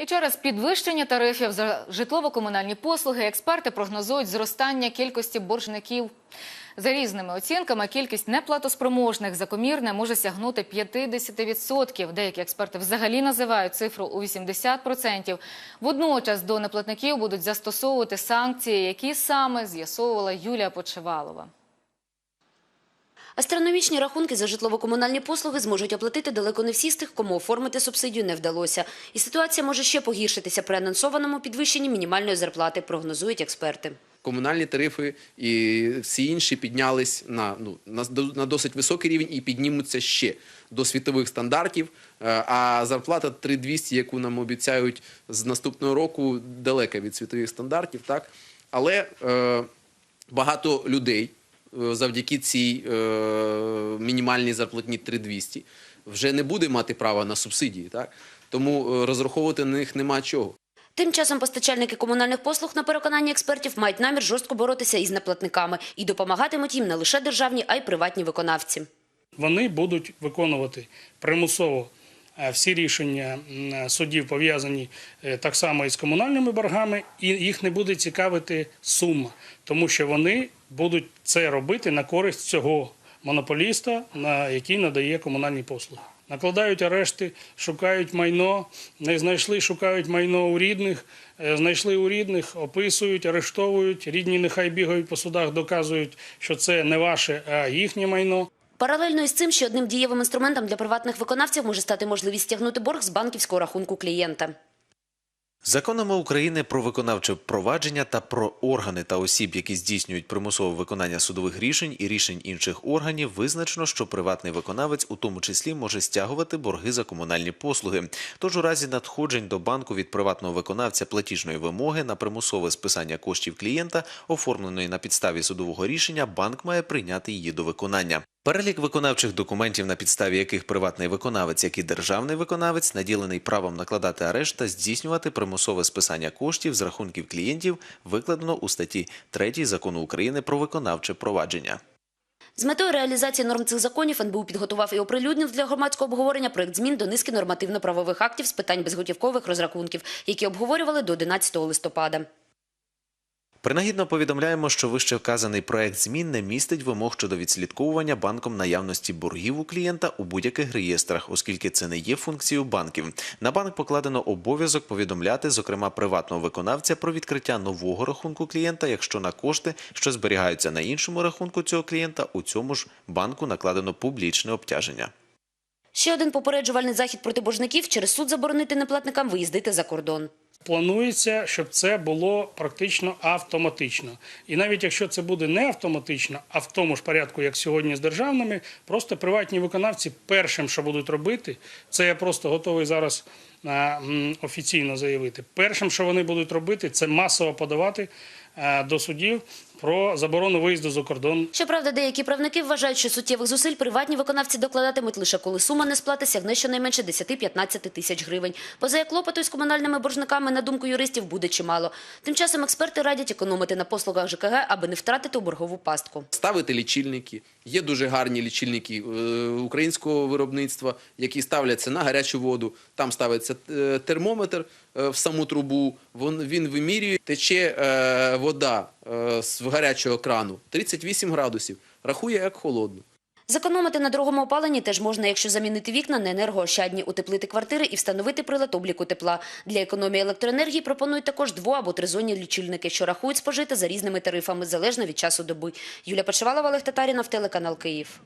І через підвищення тарифів за житлово-комунальні послуги експерти прогнозують зростання кількості боржників. За різними оцінками, кількість неплатоспроможних за комірне може сягнути 50%. Деякі експерти взагалі називають цифру у 80%. Водночас до неплатників будуть застосовувати санкції, які саме з'ясовувала Юлія Почевалова. Астрономічні рахунки за житлово-комунальні послуги зможуть оплатити далеко не всі з тих, кому оформити субсидію не вдалося. І ситуація може ще погіршитися при анонсованому підвищенні мінімальної зарплати, прогнозують експерти. комунальні тарифи і всі інші піднялись на, ну, на, досить високий рівень і піднімуться ще до світових стандартів. Е, А зарплата 3200, яку нам обіцяють з наступного року, далека від світових стандартів. Так? Але е, багато людей завдяки цій е, мінімальній зарплатні 3200 вже не буде мати права на субсидії. Так? Тому е, розраховувати на них нема чого. Тим часом постачальники комунальних послуг, на переконання експертів, мають намір жорстко боротися із неплатниками і допомагатимуть їм не лише державні, а й приватні виконавці. Вони будуть виконувати примусово е, всі рішення судів пов'язані е, так само із комунальними боргами, і їх не буде цікавити сума, тому що вони будуть це робити на користь цього монополіста, на який надає комунальні послуги. Накладають арешти, шукають майно, не знайшли, шукають майно у рідних, е, знайшли у рідних, описують, арештовують. Рідні нехай бігають по судах, доказують, що це не ваше, а їхнє майно. Паралельно із цим ще одним дієвим інструментом для приватних виконавців може стати можливість стягнути борг з банківського рахунку клієнта. Законами України про виконавче провадження та про органи та осіб, які здійснюють примусове виконання судових рішень і рішень інших органів, визначено, що приватний виконавець у тому числі може стягувати борги за комунальні послуги. Тож у разі надходжень до банку від приватного виконавця платіжної вимоги на примусове списання коштів клієнта, оформленої на підставі судового рішення, банк має прийняти її до виконання. Перелік виконавчих документів, на підставі яких приватний виконавець, як і державний виконавець, наділений правом накладати арешт та здійснювати примусове списання коштів з рахунків клієнтів, викладено у статті 3 закону України про виконавче провадження. З метою реалізації норм цих законів НБУ підготував і оприлюднив для громадського обговорення проект змін до низки нормативно-правових актів з питань безготівкових розрахунків, які обговорювали до 11 листопада. Принагідно повідомляємо, що вище вказаний проект змін не містить вимог щодо відслідковування банком наявності боргів у клієнта у будь-яких реєстрах, оскільки це не є функцією банків. На банк покладено обов'язок повідомляти, зокрема приватного виконавця, про відкриття нового рахунку клієнта, якщо на кошти, що зберігаються на іншому рахунку цього клієнта, у цьому ж банку накладено публічне обтяження. Ще один попереджувальний захід проти боржників через суд заборонити неплатникам виїздити за кордон. Планується, щоб це було практично автоматично. І навіть якщо це буде не автоматично, а в тому ж порядку, як сьогодні з державними, просто приватні виконавці першим, що будуть робити, це я просто готовий зараз офіційно заявити. Першим, що вони будуть робити, це масово подавати до судів про заборону виїзду за кордон Щоправда, деякі правники вважають, що суттєвих зусиль приватні виконавці докладатимуть лише коли сума не несплати сягне щонайменше 10-15 тисяч гривень. Поза як клопоту із комунальними боржниками, на думку юристів, буде чимало. Тим часом експерти радять економити на послугах ЖКГ, аби не втратити у боргову пастку. ставити лічильники. Є дуже гарні лічильники е, українського виробництва, які ставляться на гарячу воду. Там ставиться е, термометр е, в саму трубу. Він, вимірює, тече е, вода е, з гарячого крану 38 градусів. Рахує як холодну. Зекономити на дорогому опаленні теж можна, якщо замінити вікна на енергоощадні, утеплити квартири і встановити прилад обліку тепла. Для економії електроенергії пропонують також дво- або тризонні лічильники, що рахують спожити за різними тарифами, залежно від часу доби. Юлія Почевалова, Олег Татарінов, телеканал Київ.